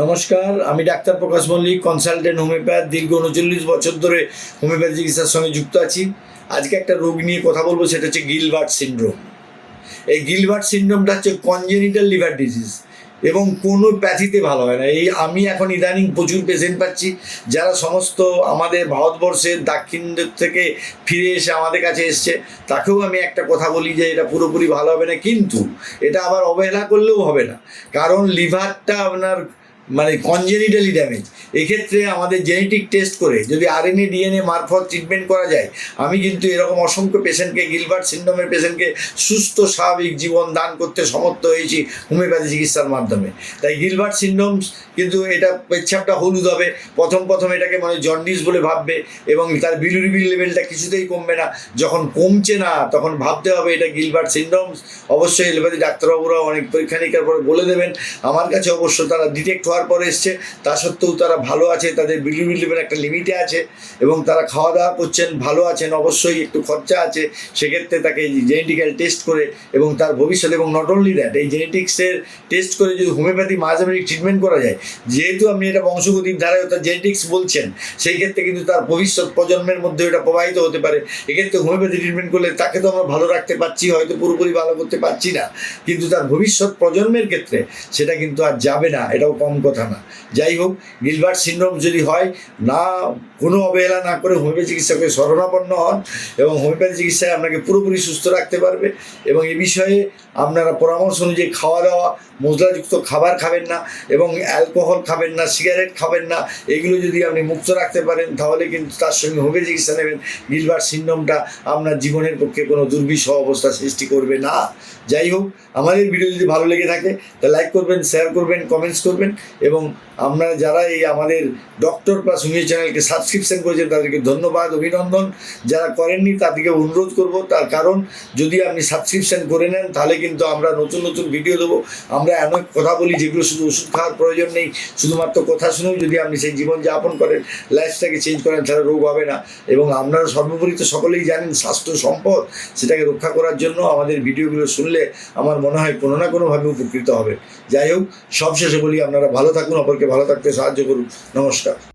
নমস্কার, আমি doctor Prakash Mallick consultant homeopath দীর্ঘ উনচল্লিশ বছর ধরে হোমিওপ্যাথি চিকিৎসার সঙ্গে যুক্ত আছি। আজকে একটা রোগ নিয়ে কথা বলব, সেটা হচ্ছে গিলবার্ট সিন্ড্রোম। এই গিলবার্ট সিন্ড্রোমটা হচ্ছে কনজেনিটাল লিভার ডিজিজ এবং কোনো প্যাথিতে ভালো হয় না। এই আমি এখন ইদানিং প্রচুর পেশেন্ট পাচ্ছি, যারা সমস্ত আমাদের ভারতবর্ষের দাক্ষিণ দিক থেকে ফিরে এসে আমাদের কাছে এসছে, তাকেও আমি একটা কথা বলি যে এটা পুরোপুরি ভালো হবে না। কিন্তু এটা আবার অবহেলা করলেও হবে না। কারণ লিভারটা আপনার মানে কনজেনিটালি ড্যামেজ এক্ষেত্রে আমাদের জেনেটিক টেস্ট করে যদি আরএনএ ডিএনএ মারফত ট্রিটমেন্ট করা যায়, আমি কিন্তু এরকম অসংখ্য পেশেন্টকে গিলবার্ট সিন্ড্রোমের পেশেন্টকে সুস্থ, স্বাভাবিক জীবন দান করতে সমর্থ হয়েছি হোমিওপ্যাথি চিকিৎসার মাধ্যমে। তাই গিলবার্ট সিন্ড্রোম কিন্তু এটা পেচ্ছাপটা হলুদ হবে। প্রথম প্রথম এটাকে মানে জন্ডিস বলে ভাববে এবং তার বিলুরিবিল লেভেলটা কিছুতেই কমবে না। যখন কমছে না, তখন ভাবতে হবে এটা গিলবার্ট সিন্ড্রোম অবশ্যই এলোপ্যাথি ডাক্তারবাবুরা অনেক পরীক্ষা নিরীক্ষার পরে বলে দেবেন। আমার কাছে অবশ্য তারা ডিটেক্ট হওয়ার পরে এসছে। তা সত্ত্বেও তারা ভালো আছে, তাদের বিলুরিবিল লেভেল একটা লিমিটে আছে এবং তারা খাওয়া দাওয়া করছেন, ভালো আছেন, অবশ্যই একটু খরচা আছে। সেক্ষেত্রে তাকে জেনেটিক্যাল টেস্ট করে এবং তার ভবিষ্যৎ এবং নট অনলি দ্যাট এই জেনেটিক্সের টেস্ট করে যদি হোমিওপ্যাথি মাঝামাঝি ট্রিটমেন্ট করা যায়, যেহেতু আপনি এটা বংশগতির ধারায় তার জেনেটিক্স বলছেন, সেই ক্ষেত্রে কিন্তু তার ভবিষ্যৎ প্রজন্মের মধ্যে এটা প্রবাহিত হতে পারে। এক্ষেত্রে হোমিওপ্যাথি ট্রিটমেন্ট করলে তাকে তো আমরা ভালো রাখতে পারছি, হয়তো পুরোপুরি ভালো করতে পারছি না। কিন্তু তার ভবিষ্যৎ প্রজন্মের ক্ষেত্রে সেটা কিন্তু আর যাবে না, এটাও কম কথা না। যাই হোক, গিলবার্ট সিন্ড্রোম যদি হয়, না, কোনো অবহেলা না করে হোমিওপ্যাথি চিকিৎসকের শরণাপন্ন হন এবং হোমিওপ্যাথি চিকিৎসায় আপনাকে পুরোপুরি সুস্থ রাখতে পারবে এবং এ বিষয়ে আপনারা পরামর্শ অনুযায়ী খাওয়া দাওয়া মশলাযুক্ত খাবার খাবেন না এবং অ্যালকোহল খাবেন না, সিগারেট খাবেন না, এগুলো যদি আপনি মুক্ত রাখতে পারেন, তাহলে কিন্তু তার সঙ্গে হোমিও চিকিৎসা নেবেন। গিলবার্ট সিন্ড্রোমটা আপনার জীবনের পক্ষে কোনো দুর্বিষহ অবস্থা সৃষ্টি করবে না। যাই হোক, আমাদের ভিডিও যদি ভালো লেগে থাকে তা লাইক করবেন শেয়ার করবেন কমেন্টস করবেন। এবং আমরা যারা এই আমাদের ডক্টর প্লাস হোমিও চ্যানেলকে সাবস্ক্রিপশন করেছেন, তাদেরকে ধন্যবাদ, অভিনন্দন। যারা করেননি, তাদেরকে অনুরোধ করব। তার কারণ, যদি আপনি সাবস্ক্রিপশন করে নেন, তাহলে কিন্তু আমরা নতুন নতুন ভিডিও দেবো। আমরা এমন কথা বলি, যেগুলো শুধু ওষুধ খাওয়ার প্রয়োজন নেই। শুধুমাত্র কথা শুনেও যদি আপনি সেই জীবনযাপন করেন লাইফটাকে চেঞ্জ করেন, তাহলে রোগ হবে না। এবং আপনারা সর্বোপরি তো সকলেই জানেন, স্বাস্থ্য সম্পদ, সেটাকে রক্ষা করার জন্য আমাদের ভিডিওগুলো শুনলে আমার মনে হয় কোনো না কোনোভাবে উপকৃত হবে। যাই হোক, সবশেষে বলি, আপনারা ভালো থাকুন অপরকে ভালো থাকতে সাহায্য করুন। নমস্কার।